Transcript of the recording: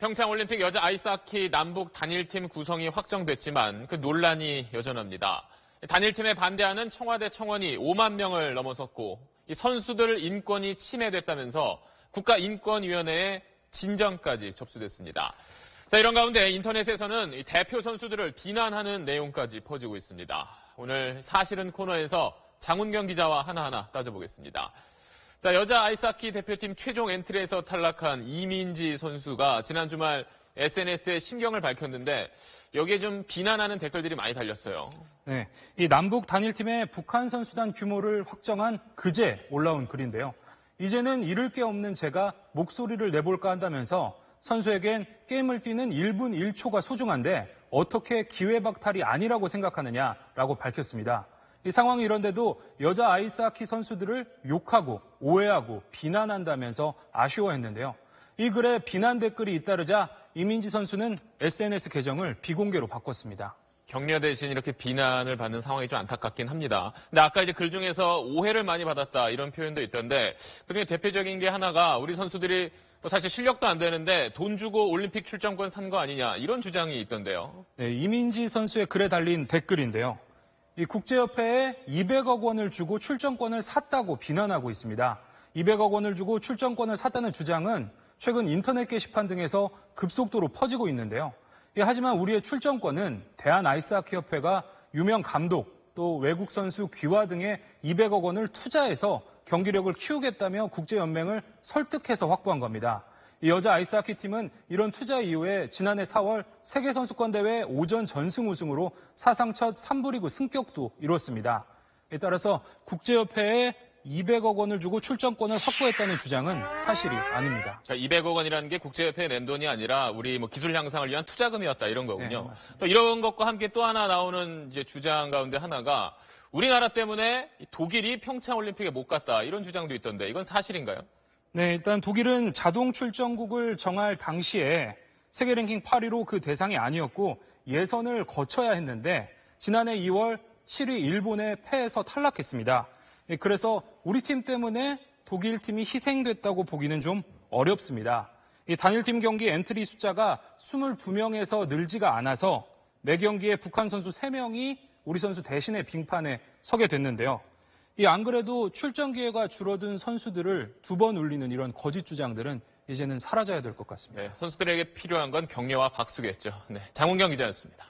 평창올림픽 여자 아이스하키 남북 단일팀 구성이 확정됐지만 그 논란이 여전합니다. 단일팀에 반대하는 청와대 청원이 5만 명을 넘어섰고 이 선수들 인권이 침해됐다면서 국가인권위원회에 진정까지 접수됐습니다. 자, 이런 가운데 인터넷에서는 이 대표 선수들을 비난하는 내용까지 퍼지고 있습니다. 오늘 사실은 코너에서 장훈경 기자와 하나하나 따져보겠습니다. 자, 여자 아이스하키 대표팀 최종 엔트리에서 탈락한 이민지 선수가 지난 주말 SNS에 심경을 밝혔는데 여기에 좀 비난하는 댓글들이 많이 달렸어요. 네, 이 남북 단일팀의 북한 선수단 규모를 확정한 그제 올라온 글인데요. 이제는 잃을 게 없는 제가 목소리를 내볼까 한다면서 선수에겐 게임을 뛰는 1분 1초가 소중한데 어떻게 기회 박탈이 아니라고 생각하느냐라고 밝혔습니다. 이 상황이 이런데도 여자 아이스하키 선수들을 욕하고 오해하고 비난한다면서 아쉬워했는데요. 이 글에 비난 댓글이 잇따르자 이민지 선수는 SNS 계정을 비공개로 바꿨습니다. 격려 대신 이렇게 비난을 받는 상황이 좀 안타깝긴 합니다. 근데 아까 이제 글 중에서 오해를 많이 받았다 이런 표현도 있던데 그중에 대표적인 게 하나가 우리 선수들이 뭐 사실 실력도 안 되는데 돈 주고 올림픽 출전권 산 거 아니냐 이런 주장이 있던데요. 네, 이민지 선수의 글에 달린 댓글인데요. 이 국제협회에 200억 원을 주고 출전권을 샀다고 비난하고 있습니다. 200억 원을 주고 출전권을 샀다는 주장은 최근 인터넷 게시판 등에서 급속도로 퍼지고 있는데요. 예, 하지만 우리의 출전권은 대한 아이스하키협회가 유명 감독 또 외국 선수 귀화 등에 200억 원을 투자해서 경기력을 키우겠다며 국제연맹을 설득해서 확보한 겁니다. 이 여자 아이스하키 팀은 이런 투자 이후에 지난해 4월 세계선수권대회 오전 전승 우승으로 사상 첫 3부 리그 승격도 이뤘습니다. 에 따라서 국제협회에 200억 원을 주고 출전권을 확보했다는 주장은 사실이 아닙니다. 자, 200억 원이라는 게 국제협회에 낸 돈이 아니라 우리 뭐 기술 향상을 위한 투자금이었다 이런 네, 거군요. 또 이런 것과 함께 또 하나 나오는 이제 주장 가운데 하나가 우리나라 때문에 독일이 평창 올림픽에 못 갔다 이런 주장도 있던데 이건 사실인가요? 네, 일단 독일은 자동 출전국을 정할 당시에 세계 랭킹 8위로 그 대상이 아니었고 예선을 거쳐야 했는데 지난해 2월 7위 일본에 패해서 탈락했습니다. 예, 그래서 우리 팀 때문에 독일 팀이 희생됐다고 보기는 좀 어렵습니다. 이 단일팀 경기 엔트리 숫자가 22명에서 늘지가 않아서 매 경기에 북한 선수 3명이 우리 선수 대신에 빙판에 서게 됐는데요. 이 안 그래도 출전 기회가 줄어든 선수들을 두 번 울리는 이런 거짓 주장들은 이제는 사라져야 될 것 같습니다. 네, 선수들에게 필요한 건 격려와 박수겠죠. 네, 장훈경 기자였습니다.